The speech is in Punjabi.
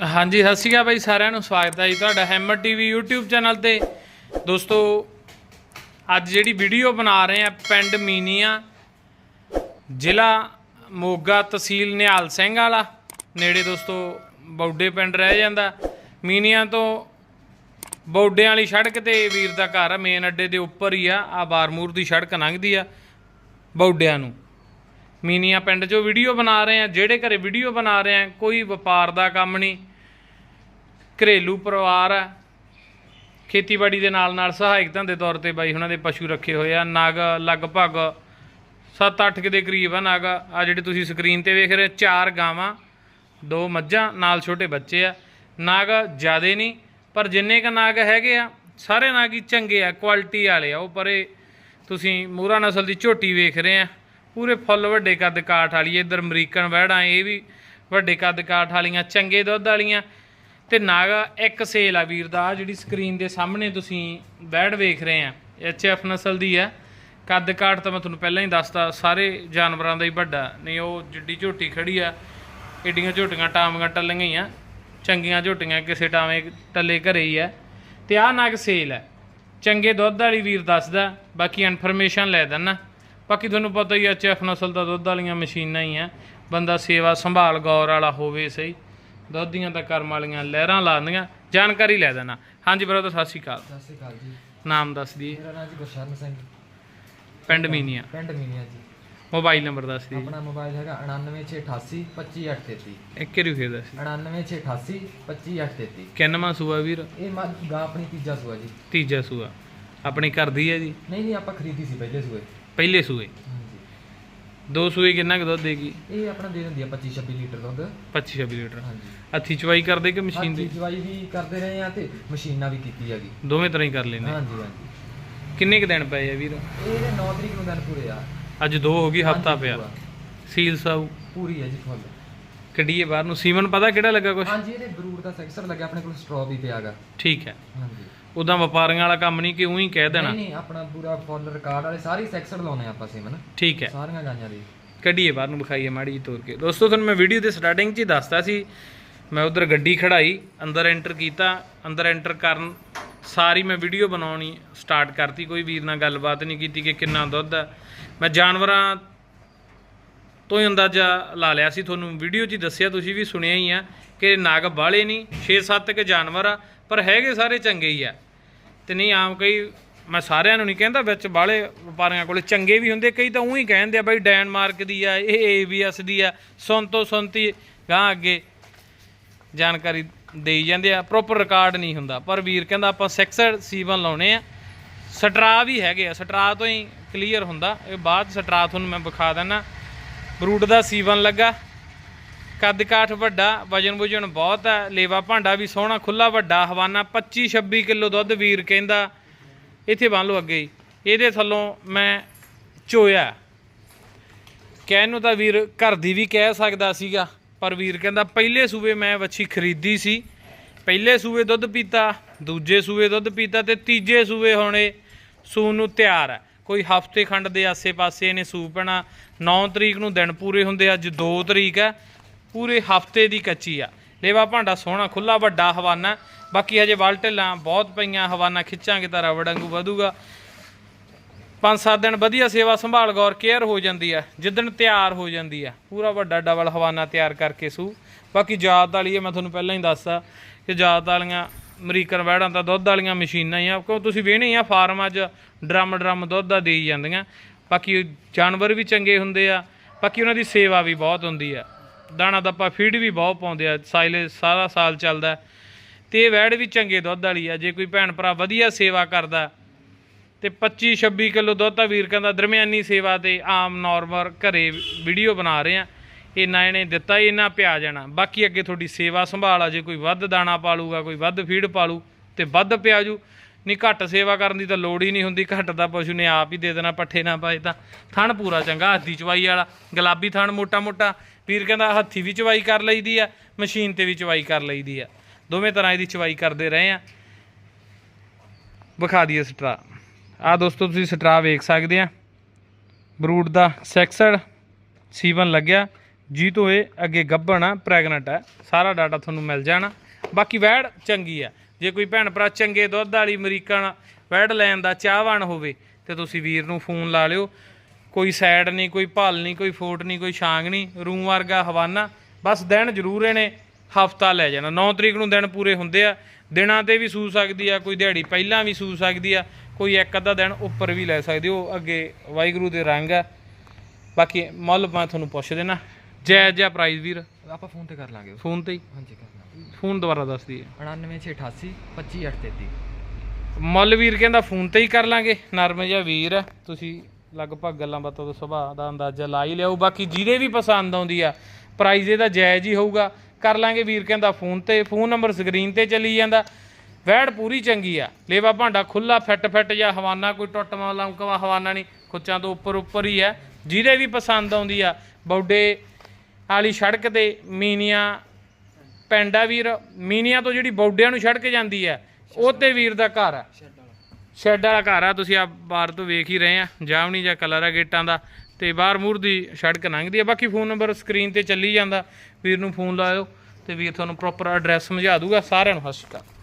ਹਾਂਜੀ, ਸਤਿ ਸ਼੍ਰੀ ਅਕਾਲ ਬਾਈ ਸਾਰਿਆਂ ਨੂੰ, ਸਵਾਗਤ ਹੈ ਜੀ ਤੁਹਾਡਾ ਹੈਮਰ ਟੀਵੀ YouTube ਚੈਨਲ ਤੇ। ਦੋਸਤੋ, ਅੱਜ ਜਿਹੜੀ ਵੀਡੀਓ ਬਣਾ ਰਹੇ ਆ ਪਿੰਡ ਮੀਨੀਆ, ਜ਼ਿਲ੍ਹਾ ਮੋਗਾ ਤਹਿਸੀਲ ਨਿਹਾਲ ਸਿੰਘ ਵਾਲਾ। ਨੇੜੇ ਦੋਸਤੋ, ਬੌਡੇ ਪਿੰਡ ਰਹਿ ਜਾਂਦਾ। ਮੀਨੀਆ ਤੋਂ ਬੌਡਿਆਂ ਵਾਲੀ ਸੜਕ ਤੇ ਵੀਰ ਦਾ ਘਰ ਆ ਮੇਨ ਅੱਡੇ ਦੇ ਉੱਪਰ ਹੀ ਆ। ਆ ਬਾਰਮੂਰ ਦੀ ਸੜਕ ਲੰਘਦੀ ਆ ਬੌਡਿਆਂ ਨੂੰ। ਮੀਨੀਆਂ ਪਿੰਡ 'ਚੋਂ ਵੀਡੀਓ ਬਣਾ ਰਹੇ ਆ, ਜਿਹੜੇ ਘਰੇ ਵੀਡੀਓ ਬਣਾ ਰਹੇ ਆ, ਕੋਈ ਵਪਾਰ ਦਾ ਕੰਮ ਨਹੀਂ। ਘਰੇਲੂ ਪਰਿਵਾਰ ਆ। ਖੇਤੀਬਾੜੀ ਦੇ ਨਾਲ ਨਾਲ ਸਹਾਇਕ ਧੰਦੇ ਤੌਰ ਤੇ ਬਾਈ ਉਹਨਾਂ ਦੇ ਪਸ਼ੂ ਰੱਖੇ ਹੋਏ ਆ। ਨਾਗ ਲਗਭਗ 7-8 ਦੇ ਕਰੀਬ ਆ ਨਾਗ। ਆ ਜਿਹੜੇ ਤੁਸੀਂ ਸਕਰੀਨ ਤੇ ਵੇਖ ਰਹੇ ਚਾਰ ਗਾਵਾਂ, ਦੋ ਮੱਝਾਂ, ਨਾਲ ਛੋਟੇ ਬੱਚੇ ਆ। ਨਾਗ ਜ਼ਿਆਦੇ ਨਹੀਂ, ਪਰ ਜਿੰਨੇ ਕ ਨਾਗ ਹੈਗੇ ਆ, ਸਾਰੇ ਨਾਗ ਹੀ ਚੰਗੇ ਆ ਕੁਆਲਿਟੀ ਵਾਲੇ ਆ। ਉਹ ਪਰੇ ਤੁਸੀਂ ਮੂਰਾ ਨਸਲ ਦੀ ਝੋਟੀ ਵੇਖ ਰਹੇ ਆ। ਪੂਰੇ ਫੁੱਲ ਵੱਡੇ ਕੱਦ ਕਾਠ ਵਾਲੀ, ਇੱਧਰ ਅਮਰੀਕਨ ਵਹਿੜਾਂ, ਇਹ ਵੀ ਵੱਡੇ ਕੱਦ ਕਾਠ ਵਾਲੀਆਂ, ਚੰਗੇ ਦੁੱਧ ਵਾਲੀਆਂ। ਤੇ ਨਾਗਾ ਇੱਕ ਸੇਲ ਆ ਵੀਰ ਦਾ, ਆਹ ਜਿਹੜੀ ਸਕਰੀਨ ਦੇ ਸਾਹਮਣੇ ਤੁਸੀਂ ਬੈੜ ਵੇਖ ਰਹੇ ਆ ਐਚ ਐਫ ਨਸਲ ਦੀ ਆ। ਕੱਦ ਕਾਠ ਤਾਂ ਮੈਂ ਤੁਹਾਨੂੰ ਪਹਿਲਾਂ ਹੀ ਦੱਸਤਾ, ਸਾਰੇ ਜਾਨਵਰਾਂ ਦਾ ਹੀ ਵੱਡਾ, ਨਹੀਂ ਉਹ ਜਿੱਡੀ ਝੋਟੀ ਖੜੀ ਆ, ਏਡੀਆਂ ਝੋਟੀਆਂ ਟਾਮੀਆਂ ਟੱਲੀਆਂ ਹੀ ਆ, ਚੰਗੀਆਂ ਝੋਟੀਆਂ ਕਿਸੇ ਟਾਵੇਂ ਟੱਲੇ ਘਰੇ ਹੀ ਆ। ਤੇ ਆਹ ਨਾਗ ਸੇਲ ਹੈ ਚੰਗੇ ਦੁੱਧ ਵਾਲੀ ਵੀਰ ਦੱਸਦਾ, ਬਾਕੀ ਇਨਫੋਰਮੇਸ਼ਨ ਲੈ ਦਿੰਨਾ। ਬਾਕੀ ਤੁਹਾਨੂੰ ਪਤਾ ਹੀ ਆ ਐਚ ਨਸਲ ਦਾ ਦੁੱਧ ਵਾਲੀਆਂ ਮਸ਼ੀਨਾਂ ਹੀ ਆ। ਬੰਦਾ ਸੇਵਾ ਸੰਭਾਲ ਗੌਰ ਵਾਲਾ ਹੋਵੇ ਸਹੀ। ਦੁੱਧ ਦੀਆਂ ਤਾਂ ਕਰਮ ਵਾਲੀਆਂ ਲਹਿਰਾਂ ਲਾਉਂਦੀਆਂ ਜਾਣਕਾਰੀ ਲੈ ਦੇਣਾ ਹਾਂਜੀ ਬਰੋ ਸਤਿ ਸ਼੍ਰੀ ਅਕਾਲ। ਸਤਿ ਸ਼੍ਰੀ ਅਕਾਲ ਜੀ। ਨਾਮ ਦੱਸ ਦਈਏ। ਮੇਰਾ ਨਾਮ ਜੀ ਗੁਰਸ਼ਰਨ ਸਿੰਘ। ਪਿੰਡ ਮੀਨੀਆਂ। ਪਿੰਡ ਮੀਨੀਆ ਜੀ। ਮੋਬਾਈਲ ਨੰਬਰ ਦੱਸ ਦਈਏ। ਆਪਣਾ ਮੋਬਾਈਲ ਹੈਗਾ 99688 25833 ਇੱਕ ਵਾਰੀ ਫੇਰ ਦੱਸ 99688 25833 ਕਿੰਨਵਾਂ ਸੂਆ ਵੀਰ? ਇਹ ਗਾਂ ਆਪਣੀ ਤੀਜਾ ਸੂਆ ਜੀ। ਤੀਜਾ ਸੂਆ। ਆਪਣੀ ਘਰ ਦੀ ਹੈ ਜੀ? ਨਹੀਂ ਨਹੀਂ ਆਪਾਂ ਖਰੀਦੀ ਸੀ ਪਹਿਲੇ ਸੂਏ। ਪਹਿਲੇ ਸੂਏ। ਹਾਂਜੀ। ਦੋ ਸੂਏ ਕਿੰਨਾ ਕੁ ਦੁੱਧ ਦੇਗੀ ਇਹ ਆਪਣਾ ਦੇ ਦਿੰਦੀ ਆ 25 26 ਲੀਟਰ ਦੁੱਧ। 25 26 ਲੀਟਰ। ਹਾਂਜੀ। ਹੱਥੀ ਚਵਾਈ ਕਰਦੇ ਕਿ ਮਸ਼ੀਨ ਦੀ? ਜਵਾਈ ਵੀ ਕਰਦੇ ਰਹੇ ਆ ਤੇ ਮਸ਼ੀਨਾਂ ਵੀ ਕੀਤੀ ਹੈਗੀ। ਦੋਵੇਂ ਤਰ੍ਹਾਂ ਹੀ ਕਰ ਲੈਂਦੇ ਹਾਂਜੀ ਹਾਂਜੀ। ਕਿੰਨੇ ਕੁ ਦਿਨ ਪਏ ਆ ਵੀਰ? ਇਹ 9 ਤਰੀਕ ਨੂੰ ਦਿਨ ਪੂਰੇ ਆ। ਅੱਜ ਦੋ ਹੋ ਗਈ ਹਫਤਾ ਪਿਆ। ਸੀਲ ਸਾਊ। ਪੂਰੀ ਹੈ ਜੀ ਫੁੱਲ। ਕੱਢੀਏ ਬਾਹਰ ਨੂੰ? ਸੀਮਨ ਪਤਾ ਕਿਹੜਾ ਲੱਗਾ ਕੁਛ? ਹਾਂਜੀ ਇਹਦੇ ਬਰੂਡ ਦਾ ਸੈਕਸਰ ਲੱਗਿਆ ਆਪਣੇ ਕੋਲ ਸਟ੍ਰੋ ਵੀ ਪਿਆਗਾ ਠੀਕ ਹੈ। ਹਾਂਜੀ। ਉਦਾਂ ਵਪਾਰੀਆਂ ਵਾਲਾ ਕੰਮ ਨਹੀਂ ਕਿ ਉਹੀ ਕਹਿ ਦੇਣਾ। ਨਹੀਂ ਨਹੀਂ ਆਪਣਾ ਪੂਰਾ ਫੁੱਲ ਰਿਕਾਰਡ ਵਾਲੇ ਸਾਰੀ ਸੈਕਸ਼ਨ ਲਾਉਨੇ ਆਪਾਂ ਸਿਮਨ ਠੀਕ ਹੈ। ਸਾਰੀਆਂ ਗਾਈਆਂ ਦੀ। ਕੱਢੀਏ ਬਾਹਰ ਨੂੰ ਵਿਖਾਈਏ ਮਾੜੀ ਜੀ ਤੋਰ ਕੇ। ਦੋਸਤੋ ਤੁਹਾਨੂੰ ਮੈਂ ਵੀਡੀਓ ਦੇ ਸਟਾਰਟਿੰਗ 'ਚ ਹੀ ਦੱਸਤਾ ਸੀ ਮੈਂ ਉਧਰ ਗੱਡੀ ਖੜਾਈ ਅੰਦਰ ਐਂਟਰ ਕੀਤਾ ਅੰਦਰ ਐਂਟਰ ਕਰਨ ਸਾਰੀ ਮੈਂ ਵੀਡੀਓ ਬਣਾਉਣੀ ਸਟਾਰਟ ਕਰਤੀ ਕੋਈ ਵੀਰ ਨਾਲ ਗੱਲਬਾਤ ਨਹੀਂ ਕੀਤੀ ਕਿ ਕਿੰਨਾ ਦੁੱਧ ਹੈ ਮੈਂ ਜਾਨਵਰਾਂ ਤੋਂ ਹੀ ਅੰਦਾਜ਼ਾ ਲਾ ਲਿਆ ਸੀ ਤੁਹਾਨੂੰ ਵੀਡੀਓ 'ਚ ਹੀ ਦੱਸਿਆ ਤੁਸੀਂ ਵੀ ਸੁਣਿਆ ਹੀ ਆ ਕਿ ਨਾਗ ਬਾਲੇ ਨਹੀਂ 6-7 ਕੇ ਜਾਨਵਰ ਆ ਪਰ ਹੈਗੇ ਸਾਰੇ ਚੰਗੇ ਹੀ ਆ। ਤੇ ਨਹੀਂ ਆਮ ਕਈ, ਮੈਂ ਸਾਰਿਆਂ ਨੂੰ ਨਹੀਂ ਕਹਿੰਦਾ, ਵਿੱਚ ਬਾਲੇ ਵਪਾਰੀਆਂ ਕੋਲੇ ਚੰਗੇ ਵੀ ਹੁੰਦੇ, ਕਈ ਤਾਂ ਉਹੀ ਕਹਿੰਦੇ ਆ, ਬਈ ਡੈਨਮਾਰਕ ਦੀ ਆ, ਇਹ ਏਬੀਐਸ ਦੀ ਆ ਸੁਣ ਤੋਂ ਸੁਣਤੀ ਗਾਂ ਅੱਗੇ ਜਾਣਕਾਰੀ ਦੇਈ ਜਾਂਦੇ ਆ ਪ੍ਰੋਪਰ ਰਿਕਾਰਡ ਨਹੀਂ ਹੁੰਦਾ। ਪਰ ਵੀਰ ਕਹਿੰਦਾ ਆਪਾਂ ਸੈਕਸਡ ਸੀਵਨ ਲਾਉਣੇ ਆ। ਸਟਰਾ ਵੀ ਹੈਗੇ ਆ, ਸਟਰਾ ਤੋਂ ਹੀ ਕਲੀਅਰ ਹੁੰਦਾ। ਇਹ ਬਾਅਦ ਸਟਰਾ ਤੁਹਾਨੂੰ ਮੈਂ ਵਿਖਾ ਦਿੰਦਾ ਬਰੂਟ ਦਾ ਸੀਵਨ ਲੱਗਾ। ਕੱਦ ਕਾਠ ਵੱਡਾ ਵਜਨ ਵੁਜਨ ਬਹੁਤ ਹੈ ਲੇਵਾ ਭਾਂਡਾ ਵੀ ਸੋਹਣਾ ਖੁੱਲਾ ਵੱਡਾ, ਹਵਾਨਾ 25 26 ਕਿਲੋ ਦੁੱਧ ਵੀਰ ਕਹਿੰਦਾ। ਇੱਥੇ ਬੰਨ ਲਓ ਅੱਗੇ ਹੀ। ਇਹਦੇ ਥੱਲੋਂ ਮੈਂ ਚੋਇਆ। ਕਹਿਣ ਨੂੰ ਤਾਂ ਵੀਰ ਘਰ ਦੀ ਵੀ ਕਹਿ ਸਕਦਾ ਸੀਗਾ, ਪਰ ਵੀਰ ਕਹਿੰਦਾ ਪਹਿਲੇ ਸੂਬੇ ਮੈਂ ਵੱਛੀ ਖਰੀਦੀ ਸੀ। ਪਹਿਲੇ ਸੂਬੇ ਦੁੱਧ ਪੀਤਾ, ਦੂਜੇ ਸੂਬੇ ਦੁੱਧ ਪੀਤਾ ਤੇ ਤੀਜੇ ਸੂਬੇ ਹੁਣੇ ਸੂਣ ਨੂੰ ਤਿਆਰ ਹੈ। ਕੋਈ ਹਫ਼ਤੇ ਖੰਡ ਦੇ ਆਸੇ-ਪਾਸੇ ਇਹਨੇ ਸੂ ਪੈਣਾ। 9 ਤਰੀਕ ਨੂੰ ਦਿਨ ਪੂਰੇ ਹੁੰਦੇ, ਅੱਜ 2 ਤਰੀਕ ਹੈ। ਪੂਰੇ ਹਫ਼ਤੇ ਦੀ ਕੱਚੀ ਆ। ਲੇਵਾ ਭਾਂਡਾ ਸੋਹਣਾ ਖੁੱਲਾ ਵੱਡਾ ਹਵਾਨਾ। ਬਾਕੀ ਹਜੇ ਵਲਟਲਾਂ ਬਹੁਤ ਪਈਆਂ, ਹਵਾਨਾ ਖਿੱਚਾਂਗੇ ਤਾਂ ਰਵੜ ਵਾਂਗੂ ਵਧੂਗਾ। ਪੰਜ ਸੱਤ ਦਿਨ ਵਧੀਆ ਸੇਵਾ ਸੰਭਾਲ, ਗੌਰ, ਕੇਅਰ ਹੋ ਜਾਂਦੀ ਆ। ਜਿੱਦਣ ਤਿਆਰ ਹੋ ਜਾਂਦੀ ਆ। ਪੂਰਾ ਵੱਡਾ ਡਬਲ ਹਵਾਨਾ ਤਿਆਰ ਕਰਕੇ ਸੂ। ਬਾਕੀ ਜਾਤ ਵਾਲੀ ਆ, ਮੈਂ ਤੁਹਾਨੂੰ ਪਹਿਲਾਂ ਹੀ ਦੱਸਦਾ ਕਿ ਜਾਤ ਵਾਲੀਆਂ ਅਮਰੀਕਨ ਵੈੜਾਂ ਤਾਂ ਦੁੱਧ ਵਾਲੀਆਂ ਮਸ਼ੀਨਾਂ ਹੀ ਆ। ਕਿਉਂ ਤੁਸੀਂ ਵੇਹਣੇ ਆ, ਫਾਰਮ ਅੱਜ ਡਰਮ ਡਰਮ ਦੁੱਧ ਦਾ ਦੇਈ ਜਾਂਦੀਆਂ। ਬਾਕੀ ਜਾਨਵਰ ਵੀ ਚੰਗੇ ਹੁੰਦੇ ਆ। ਬਾਕੀ ਉਹਨਾਂ ਦੀ ਸੇਵਾ ਵੀ ਬਹੁਤ ਹੁੰਦੀ ਆ। ਦਾਣਾ ਦੱਪਾ ਫੀਡ ਵੀ ਬਹੁਤ ਪਾਉਂਦੇ ਆ ਸਾਈਲੇ ਸਾਰਾ ਸਾਲ ਚੱਲਦਾ ਤੇ ਇਹ ਵੈੜ ਵੀ ਚੰਗੇ ਦੁੱਧ ਵਾਲੀ ਆ, ਜੇ ਕੋਈ ਭੈਣ ਭਰਾ ਵਧੀਆ ਸੇਵਾ ਕਰਦਾ, ਤੇ 25 26 ਕਿਲੋ ਦੁੱਧ ਤਾਂ ਵੀਰ ਕਹਿੰਦਾ ਦਰਮਿਆਨੀ ਸੇਵਾ ਤੇ ਆਮ ਨਾਰਮਲ ਘਰੇ ਵੀਡੀਓ ਬਣਾ ਰਹੇ ਆ। ਇੰਨਾ ਇਹਨੇ ਦਿੱਤਾ, ਇੰਨਾ ਪਿਆ ਜਾਣਾ ਬਾਕੀ ਅੱਗੇ ਤੁਹਾਡੀ ਸੇਵਾ ਸੰਭਾਲ ਆ, ਜੇ ਕੋਈ ਵੱਧ ਦਾਣਾ ਪਾਲੂਗਾ, ਕੋਈ ਵੱਧ ਫੀਡ ਪਾਲੂ, ਤੇ ਵੱਧ ਪਿਆ ਜੂ ਨਹੀਂ, ਘੱਟ ਸੇਵਾ ਕਰਨ ਦੀ ਤਾਂ ਲੋੜ ਹੀ ਨਹੀਂ ਹੁੰਦੀ, ਘੱਟ ਦਾ ਪਸ਼ੂ ਨੇ ਆਪ ਹੀ ਦੇ ਦੇਣਾ, ਪੱਠੇ ਨਾ ਪਾਏ ਤਾਂ। ਥਣ ਪੂਰਾ ਚੰਗਾ, ਹੱਥੀ ਚਵਾਈ ਵਾਲਾ, ਗੁਲਾਬੀ ਥਣ ਮੋਟਾ ਮੋਟਾ ਵੀਰ ਕਹਿੰਦਾ ਹੱਥੀ ਵੀ ਚਵਾਈ ਕਰ ਲਈਦੀ ਆ, ਮਸ਼ੀਨ ਤੇ ਵੀ ਚਵਾਈ ਕਰ ਲਈਦੀ ਆ। ਦੋਵੇਂ ਤਰ੍ਹਾਂ ਇਹਦੀ ਚਵਾਈ ਕਰਦੇ ਰਹੇ ਆ। ਵਿਖਾ ਦਈਏ ਸਟਰਾ। ਆ ਦੋਸਤੋ, ਤੁਸੀਂ ਸਟਰਾ ਵੇਖ ਸਕਦੇ ਆ। ਬਰੂਟ ਦਾ ਸੈਕਸਡ ਸੀਵਨ ਲੱਗਿਆ। ਜੀ ਤੋਂ ਇਹ ਅੱਗੇ ਗੱਭਣ ਆ, ਪ੍ਰੈਗਨੈਂਟ ਆ। ਸਾਰਾ ਡਾਟਾ ਤੁਹਾਨੂੰ ਮਿਲ ਜਾਣਾ। ਬਾਕੀ ਵੈੜ ਚੰਗੀ ਆ। ਜੇ ਕੋਈ ਭੈਣ ਭਰਾ ਚੰਗੇ ਦੁੱਧ ਵਾਲੀ ਅਮਰੀਕਨ ਵੈੜ ਲੈਣ ਦਾ ਚਾਹਵਾਨ ਹੋਵੇ ਤੇ ਤੁਸੀਂ ਵੀਰ ਨੂੰ ਫੋਨ ਲਾ ਲਿਓ। ਕੋਈ ਸਾਈਡ ਨਹੀਂ ਕੋਈ ਭਲ ਨਹੀਂ ਕੋਈ ਫੋਟ ਨਹੀਂ ਕੋਈ ਛਾਂਗ ਨਹੀਂ ਰੂਮ ਵਰਗਾ ਹਵਾਨਾ। ਬਸ ਦਿਨ ਜ਼ਰੂਰ ਇਹਨੇ ਹਫਤਾ ਲੈ ਜਾਣਾ। 9 ਤਰੀਕ ਨੂੰ ਦਿਨ ਪੂਰੇ ਹੁੰਦੇ ਆ। ਦਿਨਾਂ ਤੇ ਵੀ ਸੂ ਸਕਦੀ ਆ ਕੋਈ ਦਿਹਾੜੀ ਪਹਿਲਾਂ ਵੀ ਸੂ ਸਕਦੀ ਆ ਕੋਈ ਇੱਕ ਅੱਧਾ ਦਿਨ ਉੱਪਰ ਵੀ ਲੈ ਸਕਦੀ ਉਹ ਅੱਗੇ ਵਾਹਿਗੁਰੂ ਦੇ ਰੰਗ ਆ। ਬਾਕੀ ਮੁੱਲ ਮੈਂ ਤੁਹਾਨੂੰ ਪੁੱਛ ਦੇਣਾ ਜੈ ਜੈ ਪ੍ਰਾਈਜ਼ ਵੀਰ। ਆਪਾਂ ਫੋਨ ਤੇ ਕਰ ਲਾਂਗੇ। ਫੋਨ ਤੇ ਹੀ। ਹਾਂਜੀ ਕਰ ਫੋਨ ਦੁਬਾਰਾ ਦੱਸ ਦਈਏ 99688 25833 ਮੁੱਲ ਵੀਰ ਕਹਿੰਦਾ ਫੋਨ ਤੇ ਹੀ ਕਰ ਲਾਂਗੇ। ਨਰਮ ਜਿਹਾ ਵੀਰ ਆ ਤੁਸੀਂ ਲਗਭਗ ਗੱਲਾਂ ਬਾਤਾਂ ਦਾ ਸੁਭਾਅ ਦਾ ਅੰਦਾਜ਼ਾ ਲਾ ਹੀ ਲਿਆਓ। ਬਾਕੀ ਜਿਹਦੇ ਵੀ ਪਸੰਦ ਆਉਂਦੀ ਆ ਪ੍ਰਾਈਜ਼ ਇਹਦਾ ਜਾਇਜ਼ ਹੀ ਹੋਊਗਾ। ਕਰ ਲਾਂਗੇ ਵੀਰ ਕਹਿੰਦਾ ਫੋਨ ਤੇ ਫੋਨ ਨੰਬਰ ਸਕਰੀਨ ਤੇ ਚੱਲੀ ਜਾਂਦਾ। ਵੈੜ ਪੂਰੀ ਚੰਗੀ ਆ। ਲੇਵਾ ਭਾਂਡਾ ਖੁੱਲਾ ਫਿੱਟ ਫਿੱਟ ਜਾਂ ਹਵਾਨਾ ਕੋਈ ਟੁੱਟਵਾ ਲੰਕਵਾ ਹਵਾਨਾ ਨਹੀਂ। ਖੁੱਚਾਂ ਤੋਂ ਉੱਪਰ ਉੱਪਰ ਹੀ ਆ। ਜਿਹਦੇ ਵੀ ਪਸੰਦ ਆਉਂਦੀ ਆ ਬੌਡੇ ਵਾਲੀ ਸੜਕ ਤੇ ਮੀਨੀਆਂ ਪਿੰਡ ਆ ਵੀਰ, ਮੀਨੀਆਂ ਤੋਂ ਜਿਹੜੀ ਬੌਡਿਆਂ ਨੂੰ ਛੱਡ ਕੇ ਜਾਂਦੀ ਹੈ ਉਹ ਤੇ ਵੀਰ ਦਾ ਘਰ ਆ। ਸ਼ੈੱਡ ਵਾਲਾ ਘਰ ਆ, ਤੁਸੀਂ ਆ ਬਾਹਰ ਤੋਂ ਵੇਖ ਹੀ ਰਹੇ ਆ ਜਾਵਣੀ ਜਾਂ ਕਲਰ ਆ ਗੇਟਾਂ ਦਾ, ਤੇ ਬਾਹਰ ਮੂਰ ਦੀ ਸੜਕ ਲੰਘਦੀ ਆ, ਬਾਕੀ ਫੋਨ ਨੰਬਰ ਸਕਰੀਨ ਤੇ ਚੱਲੀ ਜਾਂਦਾ, ਵੀਰ ਨੂੰ ਫੋਨ ਲਾਇਓ, ਤੇ ਵੀਰ ਤੁਹਾਨੂੰ ਪ੍ਰੋਪਰ ਐਡਰੈਸ ਸਮਝਾ ਦੂਗਾ, ਸਾਰਿਆਂ ਨੂੰ ਸਤਿ ਸ਼੍ਰੀ ਅਕਾਲ।